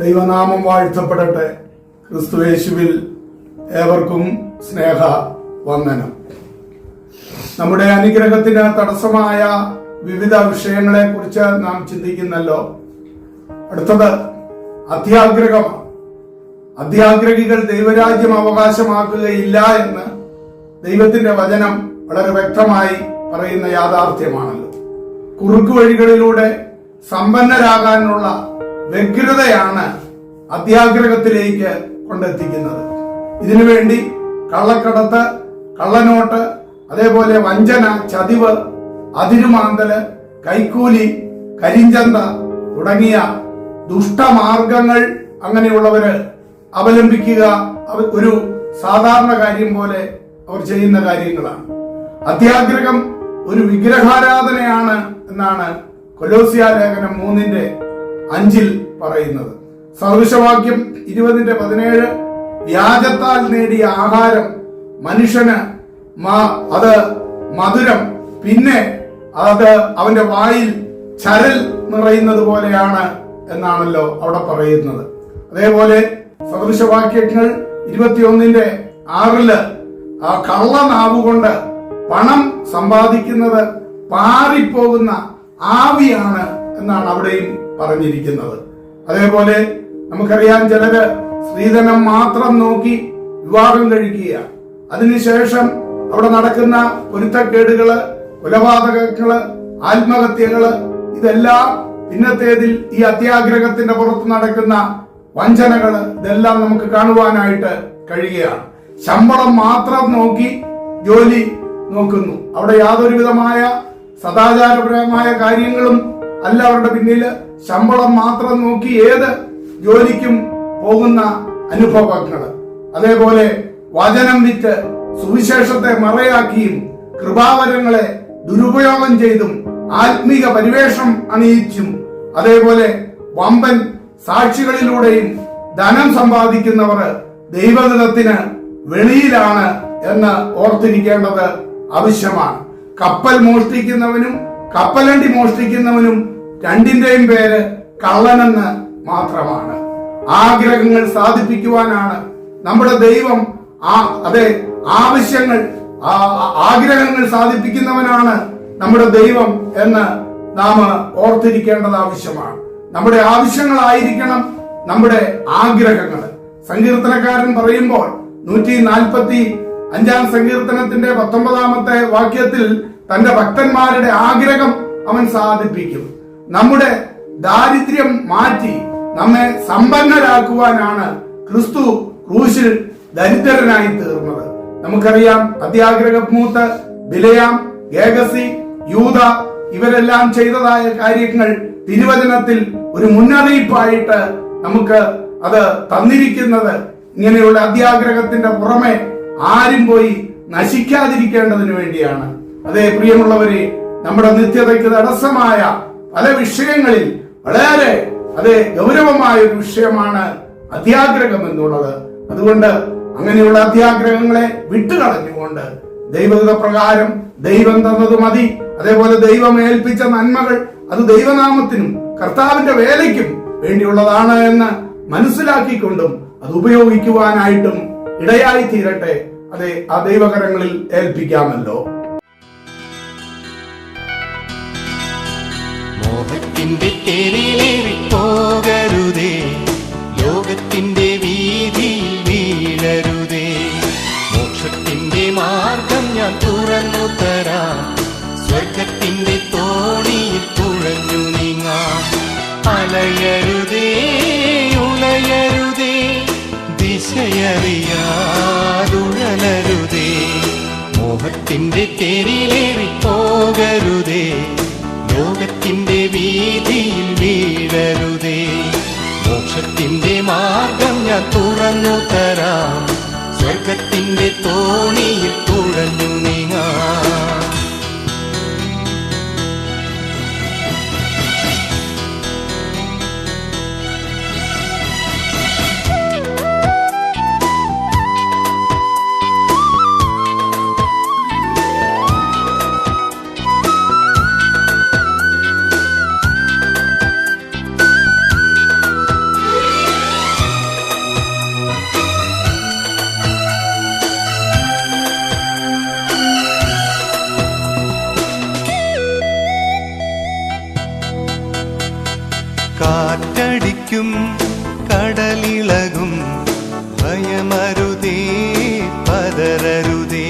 ദൈവനാമം വാഴ്ത്തപ്പെടട്ടെ. ക്രിസ്തുവേശുവിൽ ഏവർക്കും സ്നേഹ വന്ദനം. നമ്മുടെ അനുഗ്രഹത്തിന് തടസ്സമായ വിവിധ വിഷയങ്ങളെ കുറിച്ച് നാം ചിന്തിക്കുന്നല്ലോ. അടുത്തത് അത്യാഗ്രഹമാണ് അത്യാഗ്രഹികൾ ദൈവരാജ്യം അവകാശമാക്കുകയില്ല എന്ന് ദൈവത്തിന്റെ വചനം വളരെ വ്യക്തമായി പറയുന്ന യാഥാർത്ഥ്യമാണല്ലോ. കുറുക്കു വഴികളിലൂടെ സമ്പന്നരാകാനുള്ള വ്യഗ്രതയാണ് അത്യാഗ്രഹത്തിലേക്ക് കൊണ്ടെത്തിക്കുന്നത്. ഇതിനുവേണ്ടി കള്ളക്കടത്ത് കള്ളനോട്ട് അതേപോലെ വഞ്ചന ചതിവ് അതിരുമാന്തൽ കൈക്കൂലി കരിഞ്ചന്ത തുടങ്ങിയ ദുഷ്ടമാർഗങ്ങൾ അങ്ങനെയുള്ളവര് അവലംബിക്കുക. അവ- ഒരു സാധാരണ കാര്യം പോലെ അവർ ചെയ്യുന്ന കാര്യങ്ങളാണ്. അത്യാഗ്രഹം ഒരു വിഗ്രഹാരാധനയാണ് എന്നാണ് കൊലോസിയ ലേഖനം മൂന്നിന്റെ അഞ്ചിൽ പറയുന്നത്. സദൃശവാക്യം ഇരുപതിന്റെ പതിനേഴ് വ്യാജത്താൽ നേടിയ ആഹാരം മനുഷ്യന് അത് മധുരം. പിന്നെ അത് അവന്റെ വായിൽ ചരൽ നിറയുന്നത് പോലെയാണ് എന്നാണല്ലോ അവിടെ പറയുന്നത്. അതേപോലെ സദൃശവാക്യങ്ങൾ ഇരുപത്തിയൊന്നിന്റെ ആറിൽ ആ കള്ളനാവ് കൊണ്ട് പണം സമ്പാദിക്കുന്നത് പാറിപ്പോകുന്ന ആവിയാണ് എന്നാണ് അവിടെയും പറഞ്ഞിരിക്കുന്നത്. അതേപോലെ നമുക്കറിയാം ചിലര് സ്ത്രീധനം മാത്രം നോക്കി വിവാഹം കഴിക്കുക അതിനുശേഷം അവിടെ നടക്കുന്ന പൊരുത്തക്കേടുകൾ കൊലപാതകങ്ങൾ ആത്മഹത്യകൾ ഇതെല്ലാം പിന്നത്തേതിൽ ഈ അത്യാഗ്രഹത്തിന്റെ പുറത്ത് നടക്കുന്ന വഞ്ചനകൾ ഇതെല്ലാം നമുക്ക് കാണുവാനായിട്ട് കഴിയുകയാണ്. ശമ്പളം മാത്രം നോക്കി ജോലി നോക്കുന്നു. അവിടെ യാതൊരു വിധമായ സദാചാരപരമായ കാര്യങ്ങളും അല്ല അവരുടെ പിന്നിൽ ശമ്പളം മാത്രം നോക്കി ഏത് ജോലിക്കും പോകുന്ന അനുഭവങ്ങൾ. അതേപോലെ വചനം വിറ്റ് സുവിശേഷത്തെ മറയാക്കിയും കൃപാവരങ്ങളെ ദുരുപയോഗം ചെയ്തും ആത്മീക പരിവേഷം അണിയിച്ചും അതേപോലെ വമ്പൻ സാക്ഷികളിലൂടെയും ധനം സമ്പാദിക്കുന്നവർ ദൈവഗതത്തിന് വെളിയിലാണ് എന്ന് ഓർത്തിരിക്കേണ്ടത് ആവശ്യമാണ്. കപ്പൽ മോഷ്ടിക്കുന്നവനും കപ്പലണ്ടി മോഷ്ടിക്കുന്നവനും രണ്ടിന്റെയും പേര് കള്ളനെന്ന് മാത്രമാണ്. ആഗ്രഹങ്ങൾ സാധിപ്പിക്കുവാനാണ് നമ്മുടെ ദൈവം ആ അതെ ആവശ്യങ്ങൾ ആഗ്രഹങ്ങൾ സാധിപ്പിക്കുന്നവനാണ് നമ്മുടെ ദൈവം എന്ന് നാം ഓർത്തിരിക്കേണ്ടത് ആവശ്യമാണ്. നമ്മുടെ ആവശ്യങ്ങളായിരിക്കണം നമ്മുടെ ആഗ്രഹങ്ങൾ. സങ്കീർത്തനക്കാരൻ പറയുമ്പോൾ നൂറ്റി നാൽപ്പത്തി അഞ്ചാം സങ്കീർത്തനത്തിന്റെ പത്തൊമ്പതാമത്തെ വാക്യത്തിൽ തന്റെ ഭക്തന്മാരുടെ ആഗ്രഹം അവൻ സാധിപ്പിക്കും. നമ്മുടെ ദാരിദ്ര്യം മാറ്റി നമ്മെ സമ്പന്നരാക്കുവാനാണ് ക്രിസ്തു ക്രൂശിൽ ദരിദ്രനായി തീർന്നത്. നമുക്കറിയാം അത്യാഗ്രഹമൂത്ത് ബിലയാം ഗേഗസി യൂത ഇവരെല്ലാം ചെയ്തതായ കാര്യങ്ങൾ തിരുവചനത്തിൽ ഒരു മുന്നറിയിപ്പായിട്ട് നമുക്ക് അത് തന്നിരിക്കുന്നത്. ഇങ്ങനെയുള്ള അത്യാഗ്രഹത്തിന്റെ പുറമെ ആരും പോയി നശിക്കാതിരിക്കേണ്ടതിന് വേണ്ടിയാണ്. അതേ പ്രിയമുള്ളവരെ നമ്മുടെ നിത്യതയ്ക്ക് തടസ്സമായ പല വിഷയങ്ങളിൽ വളരെ അതേ ഗൗരവമായ ഒരു വിഷയമാണ് അത്യാഗ്രഹം എന്നുള്ളത്. അതുകൊണ്ട് അങ്ങനെയുള്ള അത്യാഗ്രഹങ്ങളെ വിട്ടുകളഞ്ഞുകൊണ്ട് ദൈവഗത പ്രകാരം ദൈവം തന്നത് മതി. അതേപോലെ ദൈവം ഏൽപ്പിച്ച നന്മകൾ അത് ദൈവനാമത്തിനും കർത്താവിന്റെ വേലയ്ക്കും വേണ്ടിയുള്ളതാണ് എന്ന് മനസ്സിലാക്കിക്കൊണ്ടും അത് ഉപയോഗിക്കുവാനായിട്ടും ഇടയായി തീരട്ടെ അതെ ആ ദൈവകരങ്ങളിൽ ഏൽപ്പിക്കാമല്ലോ. അലയരുതേ ഉലയരുതേ ദിശയറിയാതുഴലരുതേ മോഹത്തിന്റെ തെരിലേറി പോകരുതേ ലോകത്തിന്റെ വീതിയിൽ വീഴരുതേ. മോക്ഷത്തിന്റെ മാർഗം ഞാൻ തുറന്നു തരാം സ്വർഗത്തിന്റെ തോണിയിൽ അവനണയ്ക്കും കടലിളകും. ഭയമരുതേ പതരരുതേ.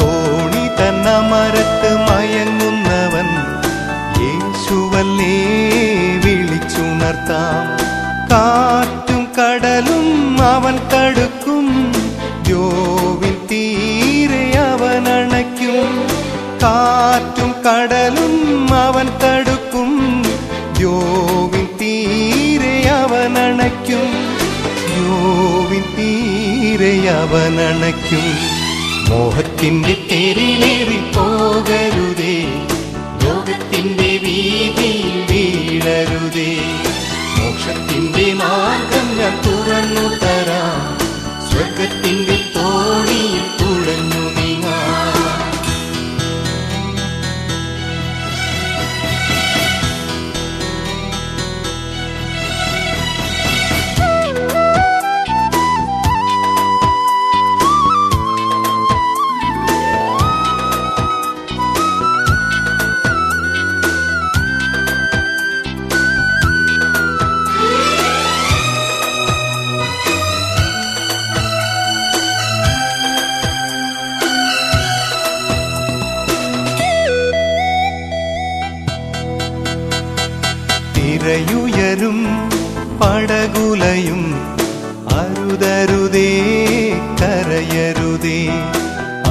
തോണി തന്ന മരത്ത് മയങ്ങുന്നവൻ യേശുവല്ലേ വിളിച്ചുണർത്താം. കാറ്റും കടലും അവൻ തടുക്കും യോവിൻ തീരെ അവൻ അണയ്ക്കും. കാറ്റും കടലും അവൻ തടുക്കും. തീരെ മോഹത്തിന്റെ തെരിലേറി പോകരുതേ. ലോകത്തിന്റെ വീതിയിൽ വീഴരുതേ. മോക്ഷത്തിന്റെ മാർഗം ഞാൻ തുറന്നു തരാം സ്വർഗത്തിന്റെ கரையுயரும் படகுலையும் அருதருதே கரையருதே.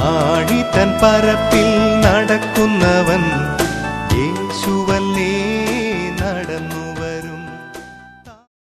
ஆடி தன் பரப்பில்